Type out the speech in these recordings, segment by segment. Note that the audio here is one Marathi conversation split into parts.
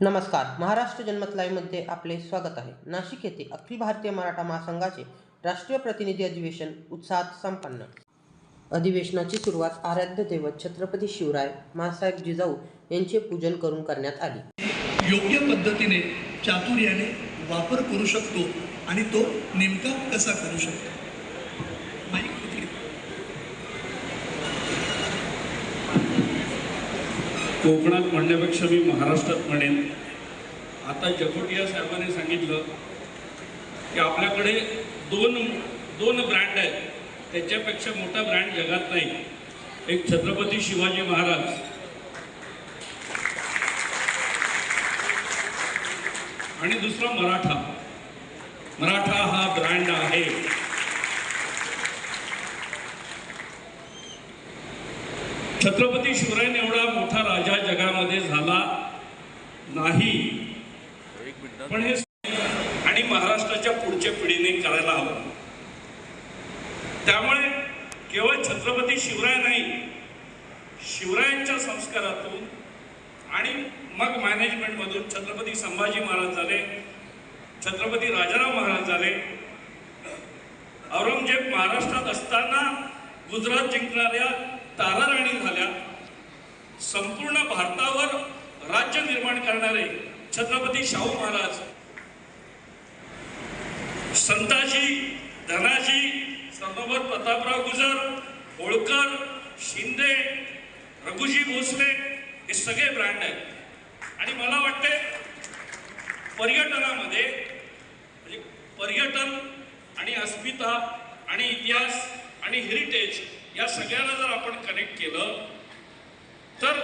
नमस्कार. महाराष्ट्र जन्मत लाईव्हमध्ये आपले स्वागत आहे. नाशिक येथे अखिल भारतीय मराठा महासंघाचे राष्ट्रीय प्रतिनिधी अधिवेशन उत्साहात संपन्न. अधिवेशनाची सुरुवात आराध्य दैवत छत्रपती शिवराय मासाहेब जिजाऊ यांचे पूजन करून करण्यात आली. योग्य पद्धतीने चातुर्याने वापर करू शकतो आणि तो नेमका कसा करू शकतो माईक होती. कोकणात म्हणण्यापेक्षा मी महाराष्ट्रात म्हणेन. आता जकोटिया साहेबांनी सांगितलं की आपल्याकडे दोन दोन ब्रँड आहेत. त्याच्यापेक्षा मोठा ब्रँड जगात नाही. एक छत्रपती शिवाजी महाराज. आणि दुसरा मराठा. मराठा हा ब्रँड आहे. छत्रपती शिवरायांनी एवढा मोठा राजा जगामध्ये झाला नाही. पण हे आणि महाराष्ट्राच्या पुढच्या पिढीने करायला हवं. त्यामुळे केवळ छत्रपती शिवराय नाही शिवरायांच्या संस्कारातून आणि मग मॅनेजमेंटमधून छत्रपती संभाजी महाराज झाले छत्रपती राजाराम महाराज झाले. औरंगजेब महाराष्ट्रात असताना गुजरात जिंकणाऱ्या संपूर्ण भारतावर राज्य निर्माण करणारे छत्रपती शाहू महाराज. संताजी धनाजी सर्वोवर प्रतापराव गुजर होळकर शिंदे रघुजी भोसले हे सगळे ब्रँड आहेत. आणि मला वाटते पर्यटनामध्ये म्हणजे पर्यटन आणि अस्मिता आणि इतिहास आणि हेरिटेज या सगळ्याला जर आपण कनेक्ट केलं तर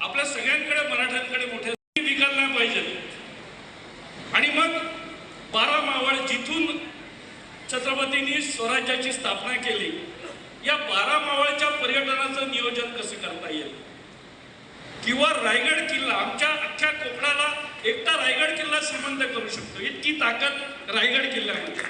आपल्या सगळ्यांकडे मराठ्यांकडे मोठे विकायला नाही पाहिजे आणि मग बारा मावळ जिथून छत्रपतींनी स्वराज्याची स्थापना केली या बारा मावळच्या पर्यटनाचं नियोजन कसं करता येईल? किंवा रायगड किल्ला आमच्या अख्ख्या कोकणाला एकटा रायगड किल्ला श्रीमंत करू शकतो. इतकी ताकद रायगड किल्ल्यामध्ये.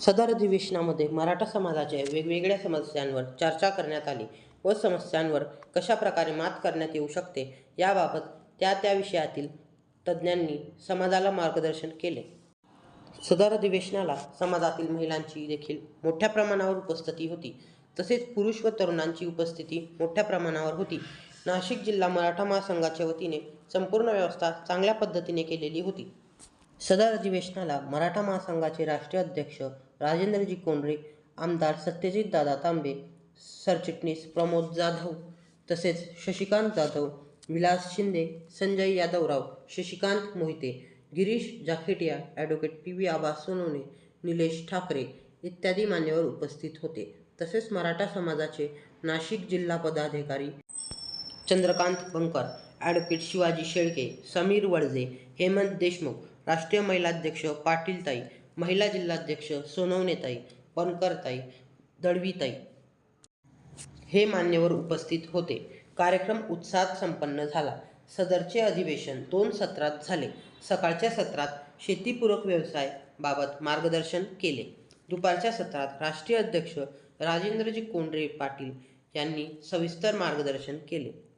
सदर अधिवेशनामध्ये मराठा समाजाच्या वेगवेगळ्या समस्यांवर चर्चा करण्यात आली व समस्यांवर कशा प्रकारे मात करण्यात येऊ शकते याबाबत त्या त्या विषयातील तज्ज्ञांनी समाजाला मार्गदर्शन केले. सदर अधिवेशनाला समाजातील महिलांची देखील मोठ्या प्रमाणावर उपस्थिती होती. तसेच पुरुष व तरुणांची उपस्थिती मोठ्या प्रमाणावर होती. नाशिक जिल्हा मराठा महासंघाच्या वतीने संपूर्ण व्यवस्था चांगल्या पद्धतीने केलेली होती. सदर अधिवेशनाला मराठा महासंघाचे राष्ट्रीय अध्यक्ष राजेंद्रजी कोंडरे आमदार सत्यजित दादा तांबे सरचिटणीस प्रमोद जाधव तसेच Shashikant Jadhav Vilas Shinde Sanjay Yadavrao Shashikant Mohite Girish Jakhetia advocate P V Aba Sonawane Nilesh Thackeray इत्यादी मान्यवर उपस्थित होते. तसेच मराठा समाजाचे नाशिक जिल्हा पदाधिकारी चंद्रकांत बंकर ॲडव्होकेट शिवाजी शेळके समीर वळजे हेमंत देशमुख राष्ट्रीय महिलाध्यक्ष पाटीलताई महिला जिल्हाध्यक्ष सोनवणेताई बनकरताई दळवीताई हे मान्यवर उपस्थित होते. कार्यक्रम उत्साहात संपन्न झाला. सदरचे अधिवेशन दोन सत्रात झाले. सकाळच्या सत्रात शेतीपूरक व्यवसाय बाबत मार्गदर्शन केले. दुपारच्या सत्रात राष्ट्रीय अध्यक्ष राजेंद्रजी कोंडरे पाटील यांनी सविस्तर मार्गदर्शन केले.